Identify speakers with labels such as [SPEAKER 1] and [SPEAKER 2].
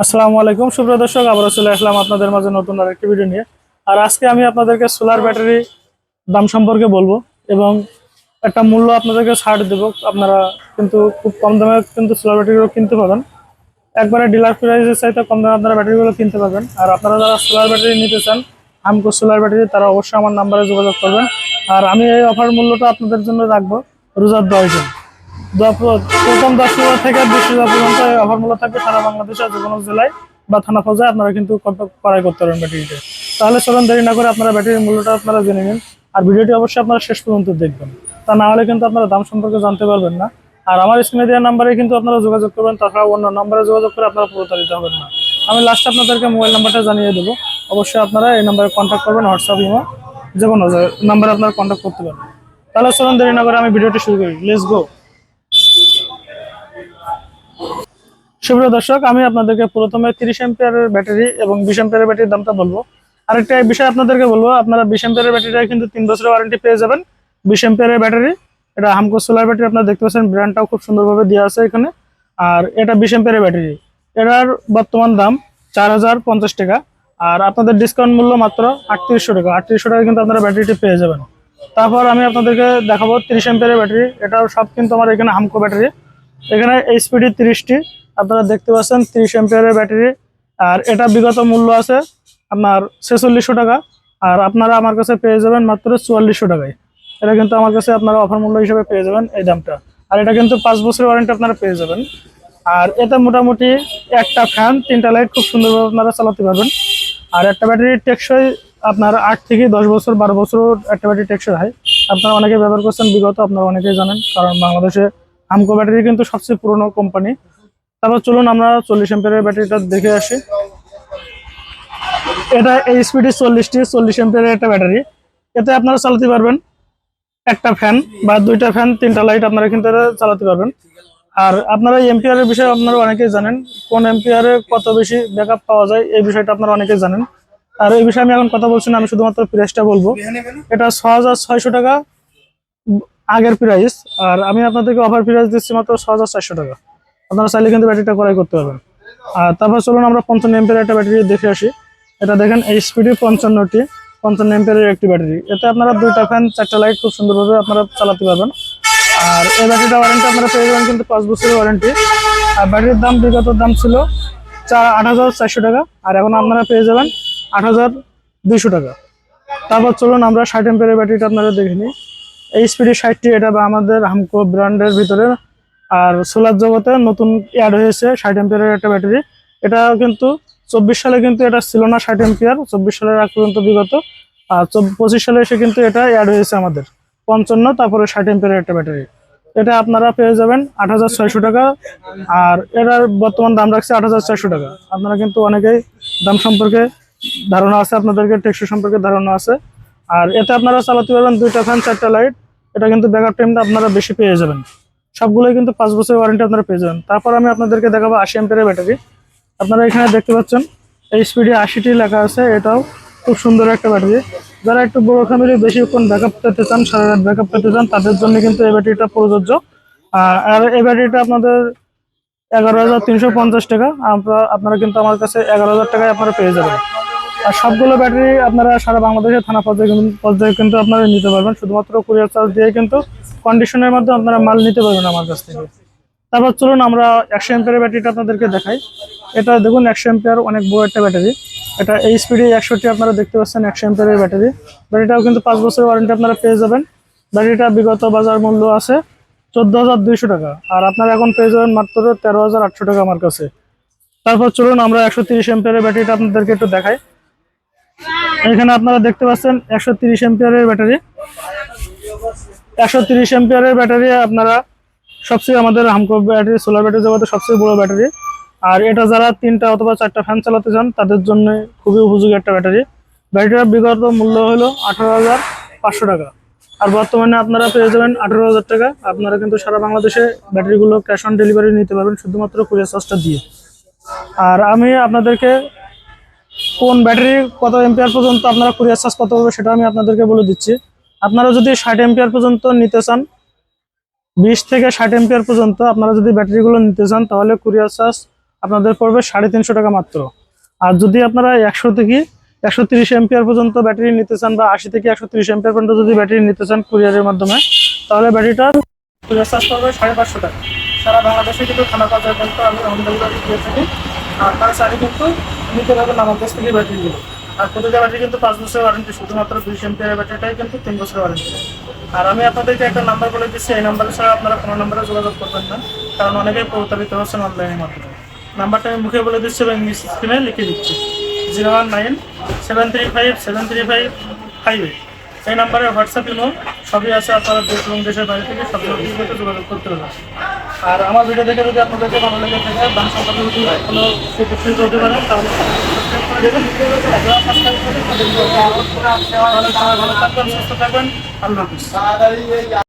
[SPEAKER 1] আসসালামু আলাইকুম, সুপ্রিয় দর্শক, আবারও চলে আসলাম আপনাদের মাঝে নতুন আরেকটি ভিডিও নিয়ে। আর আজকে আমি আপনাদেরকে সোলার ব্যাটারি দাম সম্পর্কে বলব এবং একটা মূল্য আপনাদেরকে ছাড় দেব। আপনারা কিন্তু খুব কম দামে কিন্তু সোলার ব্যাটারিগুলো কিনতে পাবেন একবারে ডিলার প্রাইসের চাইতে কম দামে আপনারা ব্যাটারিগুলো কিনতে পারবেন। আর আপনারা যারা সোলার ব্যাটারি নিতে চান, আমকো সোলার ব্যাটারি তারা অবশ্যই আমার নাম্বারে যোগাযোগ করবেন। আর আমি এই অফার মূল্যটা আপনাদের জন্য রাখব রোজার দশ দশ- প্রথম দশ হাজার থেকে বিশ হাজার পর্যন্ত অফার মূল্য থাকবে সারা বাংলাদেশের যে কোনো জেলায় বা থানা পর্যায়ে। আপনারা কিন্তু করাই করতে পারবেন ব্যাটারিতে তাহলে চলুন দেরি না করে আপনারা ব্যাটারির মূল্যটা আপনারা জেনে নিন। আর ভিডিওটি অবশ্যই আপনারা শেষ পর্যন্ত দেখবেন। তা না হলে কিন্তু আপনারা দাম সম্পর্কে জানতে পারবেন না। আর আমার স্ক্রিনে দেওয়ার নাম্বারে কিন্তু আপনারা যোগাযোগ করবেন তাছাড়া অন্য নাম্বারে যোগাযোগ করে আপনারা প্রতারিত হবেন না। আমি লাস্টে আপনাদেরকে মোবাইল নাম্বারটা জানিয়ে দেবো। অবশ্যই আপনারা এই নাম্বারে কন্ট্যাক্ট করবেন হোয়াটসঅ্যাপ ইমো যে কোনো নাম্বারে আপনারা কন্ট্যাক্ট করতে পারবেন। তাহলে চলুন দেরি না করে আমি ভিডিওটি শুরু করি। লেটস গো সুপ্রিয় দর্শক, আমি আপনাদেরকে প্রথমে তিরিশ এম্পিয়ারের ব্যাটারি এবং বিশ এম্পিয়ারের ব্যাটারির দামটা বলব। আরেকটা বিষয় আপনাদেরকে বলব, আপনারা বিশ এম্পিয়ারের ব্যাটারিটা কিন্তু তিন বছরের ওয়ারেন্টি পেয়ে যাবেন। বিশ এম্পিয়ারের ব্যাটারি এটা হামকো সোলার ব্যাটারি আপনারা দেখতে পাচ্ছেন ব্র্যান্ডটাও খুব সুন্দরভাবে দেওয়া আছে এখানে। আর এটা বিশ এম্পিয়ারের ব্যাটারি এটার বর্তমান দাম চার হাজার পঞ্চাশ টাকা। আর আপনাদের ডিসকাউন্ট মূল্য মাত্র আটত্রিশশো টাকা আটত্রিশশো টাকা কিন্তু আপনারা ব্যাটারিটি পেয়ে যাবেন। তারপর আমি আপনাদেরকে দেখাবো তিরিশ এম্পিয়ারের ব্যাটারি এটাও সব কিন্তু আমার এখানে হামকো ব্যাটারি এখানে এইচপিডি তিরিশটি আপনারা দেখতে পাচ্ছেন তিরিশ এম্পিয়ারের ব্যাটারি। আর এটা বিগত মূল্য আছে আপনার ছেচল্লিশশো টাকা। আর আপনারা আমার কাছে পেয়ে যাবেন মাত্র চুয়াল্লিশশো টাকায়। এটা কিন্তু আমার কাছে আপনারা অফার মূল্য হিসেবে পেয়ে যাবেন এই দামটা। আর এটা কিন্তু পাঁচ বছরের ওয়ারেন্টি আপনারা পেয়ে যাবেন। আর এটা মোটামুটি একটা ফ্যান তিনটা লাইট খুব সুন্দরভাবে আপনারা চালাতে পারবেন। আর একটা ব্যাটারি টেকসই আপনার আট থেকে দশ বছর, বারো বছর একটা ব্যাটারি টেকসই হয়। আপনারা অনেকে ব্যবহার করছেন, বিগত আপনারা অনেকেই জানেন, কারণ বাংলাদেশে আমকো ব্যাটারি কিন্তু সবচেয়ে পুরনো কোম্পানি তারপর চলুন আমরা চল্লিশ এম্পিয়ারের ব্যাটারিটা দেখে আসি। এটা এই স্পিডি চল্লিশটি, চল্লিশ এম্পিয়ারের একটা ব্যাটারি এতে আপনারা চালাতে পারবেন একটা ফ্যান বা দুইটা ফ্যান তিনটা লাইট আপনারা কিন্তু চালাতে পারবেন। আর আপনারা এম্পিয়ারের বিষয়ে আপনারা অনেকেই জানেন, কোন এম্পিয়ারে কত বেশি ব্যাকআপ পাওয়া যায় এই বিষয়টা আপনারা অনেকেই জানেন। আর এই বিষয়ে আমি এখন কথা বলছি না, আমি শুধুমাত্র প্রাইসটা বলব। এটা ছ হাজার ছয়শো টাকা আগের প্রাইস আর আমি আপনাদেরকে অফার প্রাইস দিচ্ছি মাত্র ছ হাজার চারশো টাকা। আপনারা চাইলে কিন্তু ব্যাটারিটা ক্রয় করতে পারবেন। আর তারপর চলুন আমরা পঞ্চান্ন এম্পের একটা ব্যাটারি দেখে আসি। এটা দেখেন, এই এইচপিডি পঞ্চান্নটি, পঞ্চান্ন এম্পের একটি ব্যাটারি। এতে আপনারা দুইটা ফ্যান চারটা লাইট খুব সুন্দরভাবে আপনারা চালাতে পারবেন। আর এই ব্যাটারিটা ওয়ারেন্টি আপনারা পেয়ে যাবেন কিন্তু পাঁচ বছরের ওয়ারেন্টি আর ব্যাটারির দাম, বিগত দাম ছিল চার আট হাজার চারশো টাকা, আর এখন আপনারা পেয়ে যাবেন আট হাজার দুইশো টাকা। তারপর চলুন আমরা ষাট এম্পের ব্যাটারিটা আপনারা দেখে নিই। এই স্পিডি ষাটটি, এটা বা আমাদের হামকো ব্র্যান্ডের ভিতরে আর সোলার জগতে নতুন অ্যাড হয়েছে ষাট এম্পিয়ারের একটা ব্যাটারি এটা কিন্তু চব্বিশ সালে কিন্তু এটা ছিল না ষাট এম্পিয়ার চব্বিশ সালের আগ পর্যন্ত বিগত। আর পঁচিশ সালে এসে কিন্তু এটা অ্যাড হয়েছে আমাদের। পঞ্চান্ন, তারপরে ষাট এম্পিয়ারের একটা ব্যাটারি এটা আপনারা পেয়ে যাবেন আট হাজার ছয়শো টাকা। আর এটার বর্তমান দাম রাখছে আট হাজার চারশো টাকা। আপনারা কিন্তু অনেকেই দাম সম্পর্কে ধারণা আছে, আপনাদেরকে টেকসই সম্পর্কে ধারণা আছে। আর এতে আপনারা চালাতে পারবেন দুইটা ফ্যান চারটা লাইট এটা কিন্তু ব্যাকআপ টাইমটা আপনারা বেশি পেয়ে যাবেন। সবগুলোই কিন্তু পাঁচ বছরের ওয়ারেন্টি আপনারা পেয়ে যাবেন। তারপর আমি আপনাদেরকে দেখাবো আশি এম্পিয়ারের ব্যাটারি আপনারা এখানে দেখতে পাচ্ছেন, এই স্পিডে আশিটি লেখা আছে, এটাও খুব সুন্দর একটা ব্যাটারি যারা একটু বড় ফ্যামিলি বেশিক্ষণ ব্যাকআপ পেতে চান, সারা রাত ব্যাকআপ পেতে চান, তাদের জন্য কিন্তু এই ব্যাটারিটা প্রযোজ্য। আর আর এই ব্যাটারিটা আপনাদের এগারো হাজার তিনশো পঞ্চাশ টাকা। আপনারা আপনারা কিন্তু আমার কাছে এগারো হাজার টাকায় আপনারা পেয়ে যাবেন। আর সবগুলো ব্যাটারি আপনারা সারা বাংলাদেশের থানা পর্যায়ে পর্যায়ে কিন্তু আপনারা নিতে পারবেন। শুধুমাত্র কুরিয়ার চার্জ দিয়ে কিন্তু কন্ডিশনের মাধ্যমে আপনারা মাল নিতে পারবেন আমার কাছ থেকে। তারপর চলুন আমরা একশো এম্পিয়ারের ব্যাটারিটা আপনাদেরকে দেখাই। এটা দেখুন একশো এম্পিয়ার অনেক বড় একটা ব্যাটারি। এটা এই স্পিডে একশোটি আপনারা দেখতে পাচ্ছেন একশো এম্পিয়ারের ব্যাটারি। ব্যাটারিটাও কিন্তু পাঁচ বছরের ওয়ারেন্টি আপনারা পেয়ে যাবেন। ব্যাটারিটা বিগত বাজার মূল্য আছে চোদ্দ হাজার দুইশো টাকা। আর আপনারা এখন পেয়ে যাবেন মাত্র তেরো হাজার আটশো টাকা আমার কাছে। তারপর চলুন আমরা একশো তিরিশ এম্পিয়ারের ব্যাটারিটা আপনাদেরকে একটু দেখাই। এখানে আপনারা দেখতে পাচ্ছেন একশো তিরিশ এম্পিয়ারের ব্যাটারি। একশো তিরিশ এম্পিয়ারের ব্যাটারি আপনারা সবচেয়ে আমাদের হামকো ব্যাটারি, সোলার ব্যাটারি জগতে সবচেয়ে বড় ব্যাটারি। আর এটা যারা তিনটা অথবা চারটা ফ্যান চালাতে চান, তাদের জন্য খুবই উপযোগী একটা ব্যাটারি। ব্যাটারিটার বিগত মূল্য হলো আঠারো হাজার পাঁচশো টাকা। আর বর্তমানে আপনারা পেয়ে যাবেন আঠারো হাজার টাকা। আপনারা কিন্তু সারা বাংলাদেশে ব্যাটারিগুলো ক্যাশ অন ডেলিভারি নিতে পারবেন শুধুমাত্র কুরিয়ার চার্জটা দিয়ে। আর আমি আপনাদেরকে কোন ব্যাটারি কত এম্পিয়ার পর্যন্ত আপনারা কুরিয়ার চার্জ কত হবে সেটা আমি আপনাদেরকে বলে দিচ্ছি। আপনারা যদি ষাট এম্পিয়ার পর্যন্ত নিতে চান, বিশ থেকে ষাট এম্পিয়ার পর্যন্ত আপনারা যদি ব্যাটারিগুলো নিতে চান, তাহলে কুরিয়ার চার্জ আপনাদের পড়বে সাড়ে তিনশো টাকা মাত্র। আর যদি আপনারা একশো থেকে একশো তিরিশ এমপিআর পর্যন্ত ব্যাটারি নিতে চান বা আশি থেকে একশো তিরিশ এমপিআর পর্যন্ত যদি ব্যাটারি নিতে চান কুরিয়ারের মাধ্যমে, তাহলে ব্যাটারিটার কুরিয়ার চার্জ পড়বে সাড়ে পাঁচশো টাকা। সারা বাংলাদেশে কিন্তু খানা বাজার কিন্তু আমি হোম ডেলিভারি দিয়ে থাকি। আর তার সাথে কিন্তু নিতে পারবেন আমার কাছ থেকে ব্যাটারিগুলো আর প্রতিটা ব্যাটারি কিন্তু পাঁচ বছরের ওয়ারেন্টি শুধুমাত্র দুইশো এমপিআর ব্যাটারিটাই কিন্তু তিন বছরের ওয়ারেন্টি আর আমি আপনাদেরকে একটা নাম্বার বলে দিচ্ছি, এই নাম্বার ছাড়া আপনারা কোনো নাম্বারে যোগাযোগ করবেন না, কারণ অনেকেই প্রতারিত হচ্ছেন অনলাইনের মাধ্যমে। নাম্বারটা আমি মুখে বলে দিচ্ছি এবং ইংলিশ স্ক্রিনে লিখে দিচ্ছি। Zero one nine seven three five seven three five five eight এই নাম্বারে হোয়াটসঅ্যাপ ইমো সবই আছে আপনারা দেশ এবং দেশের বাইরে থেকে সব যোগাযোগ করতে পারবেন। আর আমার ভিডিও দেখে যদি আপনাদেরকে ভালো লেগে থাকে বা সম্পর্কে যদি কোনো উপস্থিত হতে পারেন তাহলে ভালো থাকবেন, সুস্থ থাকবেন। আল্লাহ